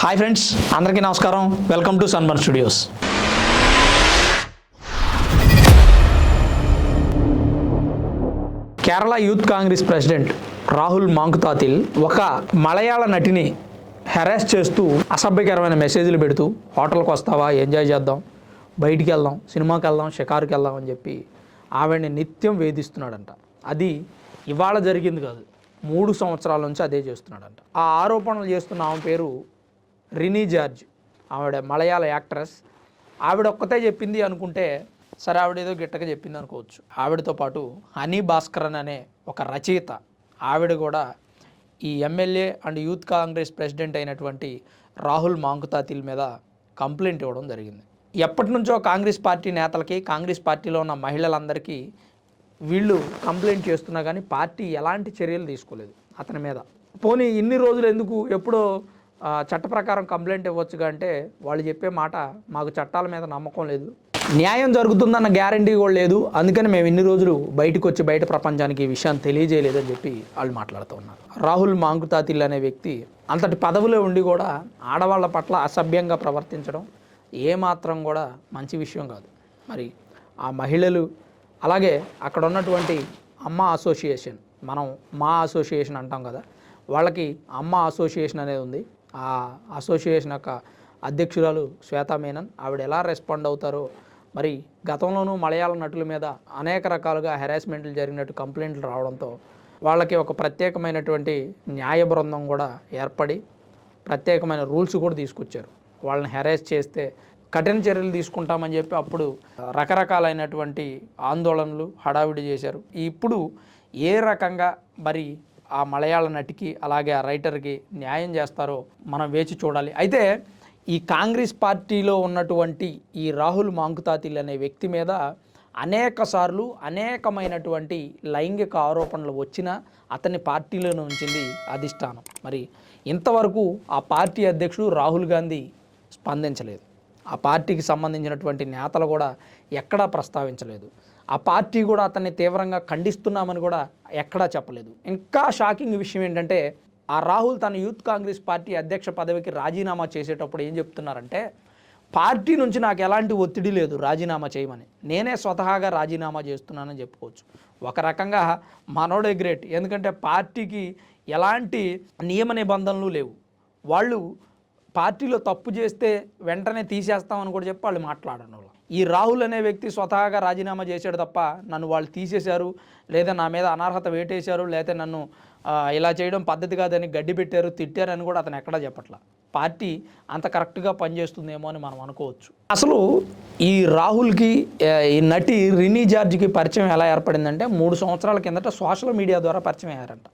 Hi friends అందరికీ నమస్కారం. Welcome to Sunburn studios Kerala youth Congress president Rahul Mamkootathil ఒక మలయాళ నటిని harass చేస్తూ అసభ్యకరమైన మెసేజ్లు పెడుతూ హోటల్కి వస్తావా? ఎంజాయ్ చేద్దాం. బయటికి వెళ్దాం. సినిమాకి వెళ్దాం. షికారుకి వెళ్దాం అని చెప్పి ఆవిడని నిత్యం వేధిస్తున్నాడంట. అది ఇవాళ జరిగింది కాదు మూడు సంవత్సరాల నుంచి అదే చేస్తున్నాడంట. ఆ ఆరోపణలు చేస్తున్న ఆమె పేరు రినీ జార్జ్ ఆవిడ మలయాళ యాక్ట్రెస్. ఆవిడ ఒక్కతే చెప్పింది అనుకుంటే సరే ఆవిడ ఏదో గిట్టగా చెప్పింది అనుకోవచ్చు. ఆవిడతో పాటు హనీ భాస్కరన్ అనే ఒక రచయిత. ఆవిడ కూడా ఈ MLA and youth Congress president అయినటువంటి రాహుల్ మాంకుతాతిల్ మీద కంప్లైంట్ ఇవ్వడం జరిగింది. ఎప్పటి నుంచో కాంగ్రెస్ పార్టీ నేతలకి కాంగ్రెస్ పార్టీలో ఉన్న మహిళలందరికీ వీళ్ళు కంప్లైంట్ చేస్తున్నా కానీ పార్టీ ఎలాంటి చర్యలు తీసుకోలేదు అతని మీద. పోనీ ఇన్ని రోజులు ఎందుకు ఎప్పుడో చట్ట ప్రకారం కంప్లైంట్ ఇవ్వచ్చుగా అంటే వాళ్ళు చెప్పే మాట మాకు చట్టాల మీద నమ్మకం లేదు. న్యాయం జరుగుతుందన్న గ్యారంటీ కూడా లేదు. అందుకని మేము ఇన్ని రోజులు బయటకు వచ్చి బయట ప్రపంచానికి ఈ విషయాన్ని తెలియజేయలేదని చెప్పి వాళ్ళు మాట్లాడుతూ ఉన్నారు. రాహుల్ మాంకుతాతిల్ అనే వ్యక్తి అంతటి పదవిలో ఉండి కూడా ఆడవాళ్ళ పట్ల అసభ్యంగా ప్రవర్తించడం ఏమాత్రం కూడా మంచి విషయం కాదు. మరి ఆ మహిళలు అలాగే అక్కడ ఉన్నటువంటి అమ్మ అసోసియేషన్ మనం మా అసోసియేషన్ అంటాం కదా వాళ్ళకి అమ్మ అసోసియేషన్ అనేది ఉంది. ఆ అసోసియేషన్ యొక్క అధ్యక్షురాలు శ్వేతా మేనన్ ఆవిడ ఎలా రెస్పాండ్ అవుతారో మరి గతంలోనూ మలయాళ నటుల మీద అనేక రకాలుగా హెరాస్మెంట్లు జరిగినట్టు కంప్లైంట్లు రావడంతో వాళ్ళకి ఒక ప్రత్యేకమైనటువంటి న్యాయ బృందం కూడా ఏర్పడి ప్రత్యేకమైన రూల్స్ కూడా తీసుకొచ్చారు. వాళ్ళని హెరాస్ చేస్తే కఠిన చర్యలు తీసుకుంటామని చెప్పి అప్పుడు రకరకాలైనటువంటి ఆందోళనలు హడావిడి చేశారు. ఇప్పుడు ఏ రకంగా మరి ఆ మలయాళ నటికి అలాగే ఆ రైటర్కి న్యాయం చేస్తారో మనం వేచి చూడాలి. అయితే ఈ కాంగ్రెస్ పార్టీలో ఉన్నటువంటి ఈ రాహుల్ మాంకుతాతిల్ అనే వ్యక్తి మీద అనేక సార్లు అనేకమైనటువంటి లైంగిక ఆరోపణలు వచ్చినా అతన్ని పార్టీలోనే ఉంచింది అధిష్టానం. మరి ఇంతవరకు ఆ పార్టీ అధ్యక్షుడు రాహుల్ గాంధీ స్పందించలేదు. ఆ పార్టీకి సంబంధించినటువంటి నేతలు కూడా ఎక్కడా ప్రస్తావించలేదు. ఆ పార్టీ కూడా అతన్ని తీవ్రంగా ఖండిస్తున్నామని కూడా ఎక్కడా చెప్పలేదు. ఇంకా షాకింగ్ విషయం ఏంటంటే ఆ రాహుల్ తన యూత్ కాంగ్రెస్ పార్టీ అధ్యక్ష పదవికి రాజీనామా చేసేటప్పుడు ఏం చెప్తున్నారంటే పార్టీ నుంచి నాకు ఎలాంటి ఒత్తిడి లేదు రాజీనామా చేయమని. నేనే స్వతహాగా రాజీనామా చేస్తున్నానని చెప్పుకోవచ్చు. ఒక రకంగా మనోడే గ్రేట్. ఎందుకంటే పార్టీకి ఎలాంటి నియమ నిబంధనలు లేవు. వాళ్ళు పార్టీలో తప్పు చేస్తే వెంటనే తీసేస్తామని కూడా చెప్పి వాళ్ళు మాట్లాడడం వాళ్ళు. ఈ రాహుల్ అనే వ్యక్తి స్వతహాగా రాజీనామా చేశాడు తప్ప నన్ను వాళ్ళు తీసేశారు లేదా నా మీద అనర్హత వేటేశారు లేదా నన్ను ఇలా చేయడం పద్ధతి కాదని గడ్డి పెట్టారు తిట్టారు అని కూడా అతను ఎక్కడా చెప్పట్లా. పార్టీ అంత కరెక్ట్గా పనిచేస్తుందేమో అని మనం అనుకోవచ్చు. అసలు ఈ రాహుల్కి ఈ నటి రినీ జార్జ్కి పరిచయం ఎలా ఏర్పడిందంటే మూడు సంవత్సరాల కిందట సోషల్ మీడియా ద్వారా పరిచయం అయ్యారంట.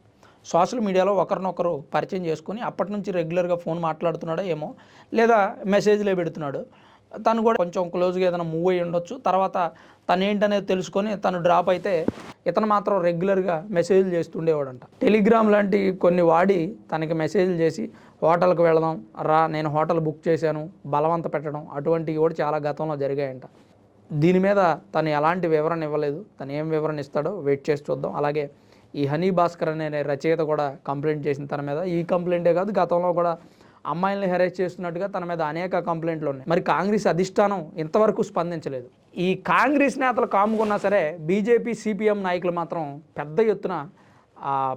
సోషల్ మీడియాలో ఒకరినొకరు పరిచయం చేసుకుని అప్పటి నుంచి రెగ్యులర్గా ఫోన్ మాట్లాడుతున్నాడో ఏమో లేదా మెసేజ్లే పెడుతున్నాడు. తను కూడా కొంచెం క్లోజ్గా ఏదైనా మూవ్ అయ్యి ఉండొచ్చు. తర్వాత తను ఏంటనేది తెలుసుకొని తను డ్రాప్ అయితే ఇతను మాత్రం రెగ్యులర్గా మెసేజ్లు చేస్తుండేవాడంట. టెలిగ్రామ్ లాంటి కొన్ని వాడి తనకి మెసేజ్లు చేసి హోటల్కి వెళదాం రా నేను హోటల్ బుక్ చేశాను బలవంత పెట్టడం అటువంటివి కూడా చాలా గతంలో జరిగాయంట. దీని మీద తను ఎలాంటి వివరణ ఇవ్వలేదు. తను ఏం వివరణ ఇస్తాడో వెయిట్ చేసి చూద్దాం. అలాగే ఈ హనీ భాస్కర్ అనే రచయిత కూడా కంప్లైంట్ చేసిన తన మీద. ఈ కంప్లైంటే కాదు గతంలో కూడా అమ్మాయిల్ని హెరేస్ చేస్తున్నట్టుగా తన మీద అనేక కంప్లైంట్లు ఉన్నాయి. మరి కాంగ్రెస్ అధిష్టానం ఇంతవరకు స్పందించలేదు. ఈ కాంగ్రెస్ నేతలు కాముకున్నా సరే బీజేపీ సిపిఎం నాయకులు మాత్రం పెద్ద ఎత్తున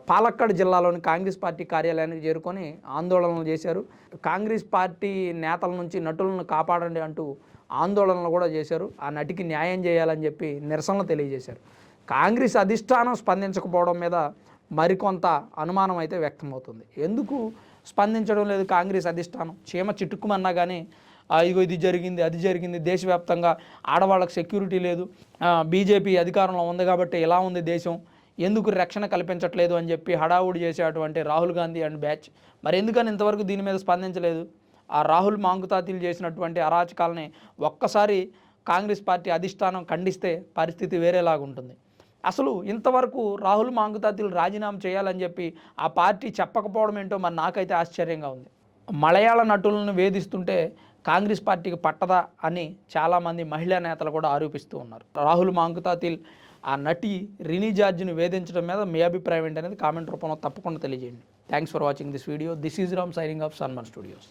పాలక్కడ్ జిల్లాలోని కాంగ్రెస్ పార్టీ కార్యాలయానికి చేరుకొని ఆందోళనలు చేశారు. కాంగ్రెస్ పార్టీ నేతల నుంచి నటులను కాపాడండి అంటూ ఆందోళనలు కూడా చేశారు. ఆ నటికి న్యాయం చేయాలని చెప్పి నిరసనలు తెలియజేశారు. కాంగ్రెస్ అధిష్టానం స్పందించకపోవడం మీద మరికొంత అనుమానం అయితే వ్యక్తమవుతుంది. ఎందుకు స్పందించడం లేదు కాంగ్రెస్ అధిష్టానం? చీమ చిట్టుకుమన్నా కానీ ఇగో ఇది జరిగింది అది జరిగింది దేశవ్యాప్తంగా ఆడవాళ్ళకి సెక్యూరిటీ లేదు బీజేపీ అధికారంలో ఉంది కాబట్టి ఎలా ఉంది దేశం ఎందుకు రక్షణ కల్పించట్లేదు? అని చెప్పి హడావుడి చేసేటువంటి రాహుల్ గాంధీ అండ్ బ్యాచ్. మరి ఎందుకని ఇంతవరకు దీని మీద స్పందించలేదు? ఆ రాహుల్ మాంగుతాతీలు చేసినటువంటి అరాచకాలని ఒక్కసారి కాంగ్రెస్ పార్టీ అధిష్టానం ఖండిస్తే పరిస్థితి వేరేలాగా ఉంటుంది అసలు ఇంతవరకు రాహుల్ మాంగుతాతిలు రాజీనామా చేయాలని చెప్పి ఆ పార్టీ చెప్పకపోవడం ఏంటో మరి నాకైతే ఆశ్చర్యంగా ఉంది. మలయాళ నటులను వేధిస్తుంటే కాంగ్రెస్ పార్టీకి పట్టదా అని చాలామంది మహిళా నేతలు కూడా ఆరోపిస్తూ ఉన్నారు. రాహుల్ మాంగుతాతీల్ ఆ నటి రినీ జార్జ్ని వేధించడం మీద మీ అభిప్రాయం ఏంటనేది కామెంట్ రూపంలో తప్పకుండా తెలియజేయండి. Thanks for watching this video this is Ram signing off Sanman studios